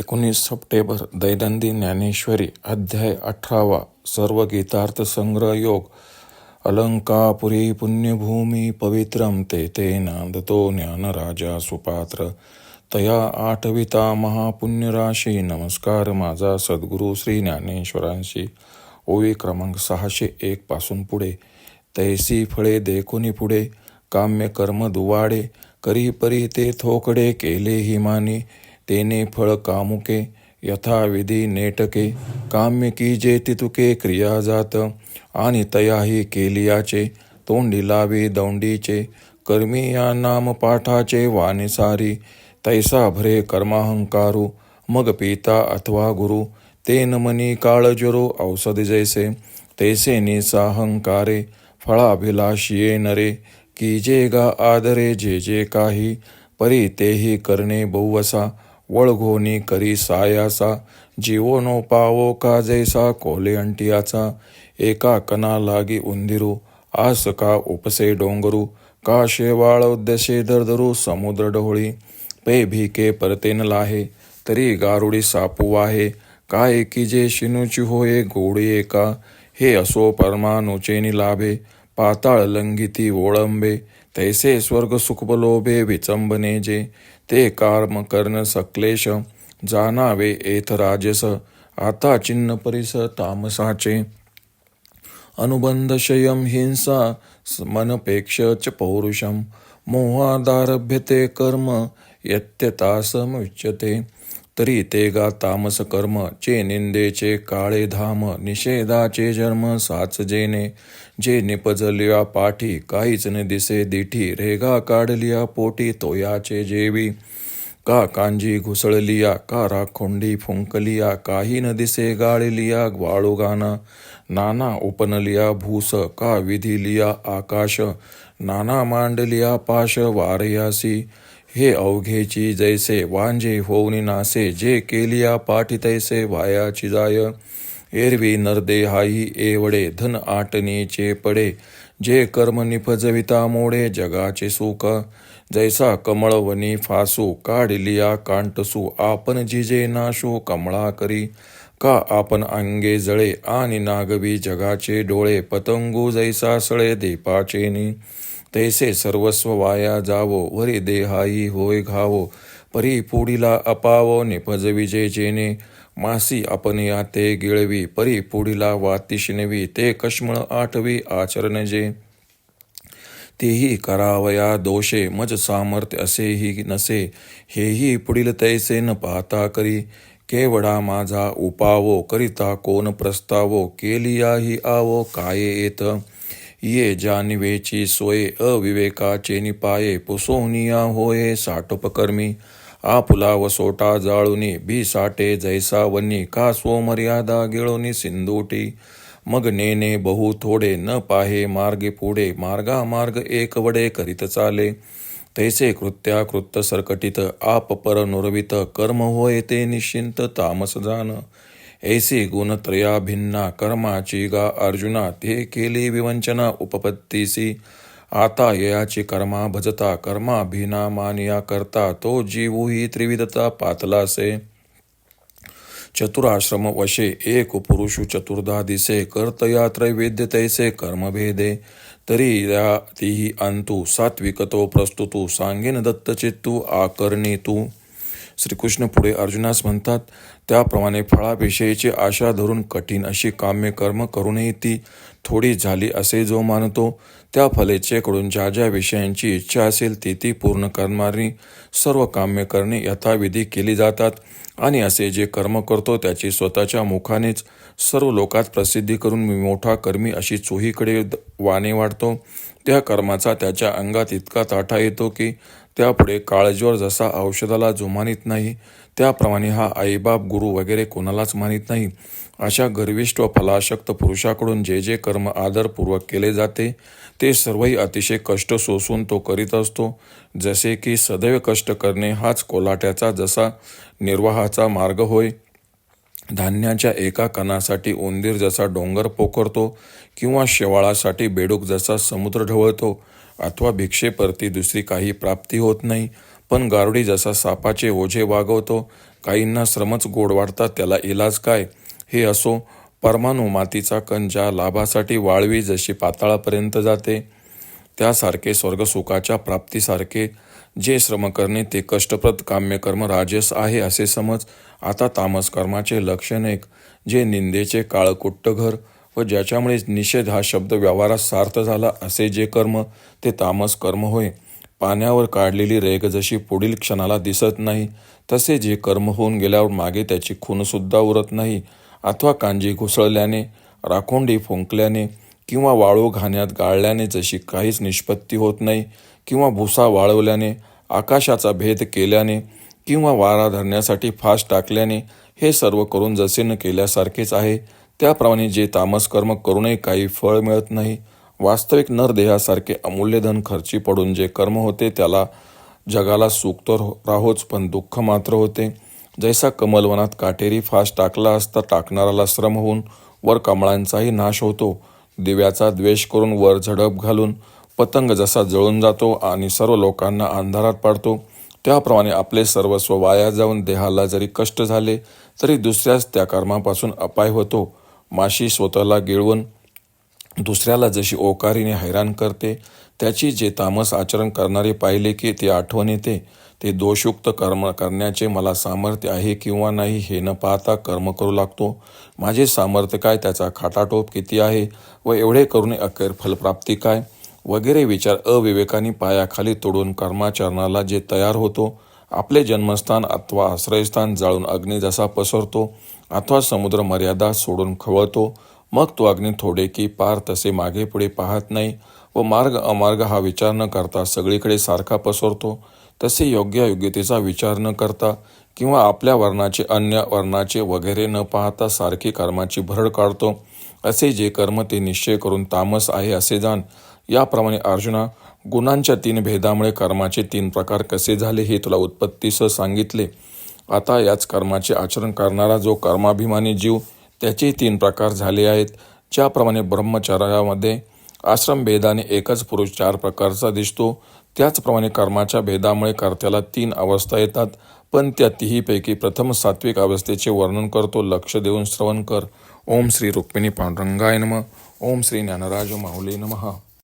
एकोणीस सप्टेंबर दैनंदिन ज्ञानेश्वरी अध्याय अठरावा सर्व गीतार्थ संग्रह योग अलंकापुरी पुण्यभूमी पवित्रम ते तेन दतो ज्ञानराजा सुपात्र। तया आठविता महापुण्यराशी नमस्कार माझा सद्गुरू श्री ज्ञानेश्वरांशी। ओवी क्रमांक सहाशे एक पासून पुढे। तैसी फळे देखुनी पुढे। काम्य कर्म दुवाडे। करी परी ते थोकडे केले हिमानी। तेने फळ कामुके यथाविधी नेटके काम्य की जे तितुके क्रिया जात. आणि तयाही केलियाचे तोंडी लावे दौंडीचे कर्मी या नाम पाठाचे वानिसारी तैसा भरे कर्माहंकारू मग पिता अथवा गुरु तेन मनी काळजरो औषध जैसे. तैसे निसाहंकारे फळाभिलाषिये नरे. की जे गा आदरे जे जे काही परी तेही करणे बहुवसा. वळघोनी करी सायासा जीवो नो पावो का जैसा कोले अंटियाचा. एका कना लागी उंदिरू आस का उपसे डोंगरू. का शेवाळ उद्देशे दरदरू समुद्र ढोळी. पे भिके परतेन लाहे तरी गारुडी सापू आहे का एकी जे शिनुची होये गोडी एका. हे असो परमानुचेनी लाभे. पाताळ लंगिती ओळंबे तैसे स्वर्ग सुखबलोभे विचंबने जे ते कर्म कर्ण सक्लेश जानावे एथ राजस आता चिन्ह परिस तामसाचे. अनुबंधशयम हिंसा मनपेक्ष च पौरुषम मोहादारभ्यते कर्म यत्यतासमुच्यते तरी ते गा तामस कर्म चे निंदेचे काळे धाम निषेधाचे जन्म साचजेने. जे निपजलिया पाठी काहीच न दिसे दिठी रेगा काढलिया पोटी तोयाचे जेवी. का कांजी घुसळलिया का राखोंडी फुंकलिया काही न दिसे गाळलिया वाळुगाना नाना उपनलिया भूस का विधिलिया आकाश. नाना मांडलिया पाश वारयासी. हे अवघेची जैसे वांजे होऊनी नासे जे केलिया पाठी तैसे वायाची जाय एरवी नरदेहाई एवडे धन आटणीचे पडे जे कर्म निपजविता मोडे जगाचे सुख. जैसा कमळवनी फासू काढलिया कांटसू आपण जिजे नाशू कमळा करी. का आपण अंगे जळे आणि नागवी जगाचे डोळे पतंगू जैसा सळे दीपाचेनी तैसे सर्वस्व वाया जावो वरी देहाई होय घावो परी पुढीला अपावो निपजविजे जेने मासी अपनिया ते गिळवी परी पुढीला वातिशिनवी ते कष्मळ आठवी आचरण जे. तेही करावया दोषे मज सामर्थ्य असेही नसे हेही पुढील तैसे न पाहता करी. केवडा माझा उपावो करिता कोण प्रस्तावो केलियाही आवो काय येत? ये जाणवेची सोय अविवेकाचे निपाये पुसोनिया होये साठोपकर्मी आपुला वसोटा जाळुनी भी साठे जैसा वनी का स्वमर्यादा गिळोनी सिंधुटी। मग नेने बहु थोडे न पाहे मार्गे पुढे मार्गा मार्ग एक वडे करीत चाले। तैसे कृत्या कृत्य सरकटित आप पर नुरवित कर्म होय ते निश्चिंत तामस जाण ऐसी गुणत्रया भिन्ना कर्माची गा अर्जुना ते केली विवंचना उपपत्तीसी आता ययाची कर्मा भजता कर्मा भिना मानिया करता तो जीवही त्रिविधता पातलासे चतुराश्रम वशे एक पुरुषु चतुर्धा दिसे कर्तया त्रैवेद्य तैसे कर्मभेदे तरी या तिही अंतु सात्विकतो प्रस्तुतू सांगेन दत्तचित्तू आकर्णी तू श्रीकृष्ण पुढे अर्जुनास म्हणतात त्याप्रमाणे फळाविषयीची आशा धरून कठीण अशी काम्य कर्म करूनही ती थोडी झाली असे जो मानतो त्या फलेच्छेकडून ज्या ज्या विषयांची इच्छा असेल ती ती पूर्ण करणारी सर्व काम्य करणे यथाविधी केली जातात आणि असे जे कर्म करतो त्याची स्वतःच्या मुखानेच सर्व लोकात प्रसिद्धी करून मी मोठा कर्मी अशी चोहीकडे वाणे वाढतो. त्या कर्माचा त्याच्या अंगात इतका ताठा येतो की त्यापुढे काळजीवर जसा औषधाला जो मानित नाही त्याप्रमाणे हा आईबाप गुरु वगैरे कोणालाच मानित नाही. अशा गर्विष्ट व फलाशक्त पुरुषाकडून जे जे कर्म आदरपूर्वक केले जाते ते सर्वही अतिशय कष्ट सोसून तो करीत असतो. जसे की सदैव कष्ट करणे हाच कोलाट्याचा जसा निर्वाहाचा मार्ग होय. धान्याच्या एका कणासाठी उंदीर जसा डोंगर पोखरतो किंवा शेवाळासाठी बेडूक जसा समुद्र ढवळतो अथवा भिक्षेपरती दुसरी काही प्राप्ती होत नाही. पण गारुडी जसा सापाचे ओझे वागवतो काहींना श्रमच गोड वाटतात त्याला इलाज काय? हे असो परमाणू मातीचा कण ज्या लाभासाठी वाळवी जशी पाताळापर्यंत जाते त्यासारखे स्वर्गसुखाच्या प्राप्तीसारखे जे श्रम करणे ते कष्टप्रद काम्यकर्म राजस आहे असे समज. आता तामस कर्माचे लक्षण एक जे निंदेचे काळकुट्ट घर व ज्याच्यामुळे निषेध हा शब्द व्यवहारात सार्थ झाला असे जे कर्म ते तामस कर्म होय. पाण्यावर काढलेली रेग जशी पुढील क्षणाला दिसत नाही तसे जे कर्म होऊन गेल्यावर मागे त्याची खूनसुद्धा उरत नाही. अथवा कांजी घुसळल्याने राखोंडी फुंकल्याने किंवा वाळू घाण्यात गाळल्याने जशी काहीच निष्पत्ती होत नाही किंवा भुसा वाळवल्याने आकाशाचा भेद केल्याने किंवा वारा धरण्यासाठी फास टाकल्याने हे सर्व करून जसे न केल्यासारखेच आहे त्याप्रमाणे जे तामस कर्म करूनही काही फळ मिळत नाही वास्तविक नरदेहासारखे अमूल्य धन खर्ची पडून जे कर्म होते त्याला जगाला सुख तर हो-, राहोच पण दुःख मात्र होते. जैसा कमलवनात काटेरी फास टाकला असता टाकणाराला श्रम होऊन वर कमळांचाही नाश होतो. दिव्याचा द्वेष करून वर झडप घालून पतंग जसा जळून जातो आणि सर्व लोकांना अंधारात पाडतो त्याप्रमाणे आपले सर्वस्व वाया जाऊन देहाला जरी कष्ट झाले तरी दुसऱ्याच त्या कर्मापासून अपाय होतो. माशी स्वतःला गिळवून दुसऱ्याला जशी ओकारीने हैराण करते त्याची जे तामस आचरण करणारे पाहिले की ते आठवण येते ते दोषयुक्त कर्म करण्याचे मला सामर्थ्य आहे किंवा नाही हे न पाहता कर्म करू लागतो. माझे सामर्थ्य काय? त्याचा खाटाटोप किती आहे? व एवढे करून अखेर फलप्राप्ती काय? वगैरे विचार अविवेकाने पायाखाली तोडून कर्माचरणाला जे तयार होतो आपले जन्मस्थान अथवा आश्रयस्थान जाळून अग्नी जसा पसरतो अथवा समुद्र मर्यादा सोडून खवळतो मग तो अग्नी थोडे की पार तसे मागे पुढे पाहत नाही व मार्ग अमार्ग हा विचार न करता सगळीकडे सारखा पसरतो तसे योग्य योग्यतेचा विचार न करता किंवा आपल्या वर्णाचे अन्य वर्णाचे वगैरे न पाहता सारखी कर्माची भरड काढतो असे जे कर्म ते निश्चय करून तामस आहे असे जाण याप्रमाणे अर्जुना गुणांच्या तीन भेदामुळे कर्माचे तीन प्रकार कसे झाले हे तुला उत्पत्तीसह सांगितले. आता याच कर्माचे आचरण करणारा जो कर्माभिमानी जीव त्याचे तीन प्रकार झाले आहेत ज्याप्रमाणे ब्रह्मचर्यामध्ये आश्रम भेदाने एकच पुरुष चार प्रकारचा दिसतो. त्याचप्रमाणे कर्माच्या भेदामुळे कर्त्याला तीन अवस्था येतात पण त्या तिहीपैकी प्रथम सात्विक अवस्थेचे वर्णन करतो. लक्ष देऊन श्रवण कर. ओम श्री रुक्मिणी पांडुरंगाय नम. ओम श्री ज्ञानराज माहुली नमः.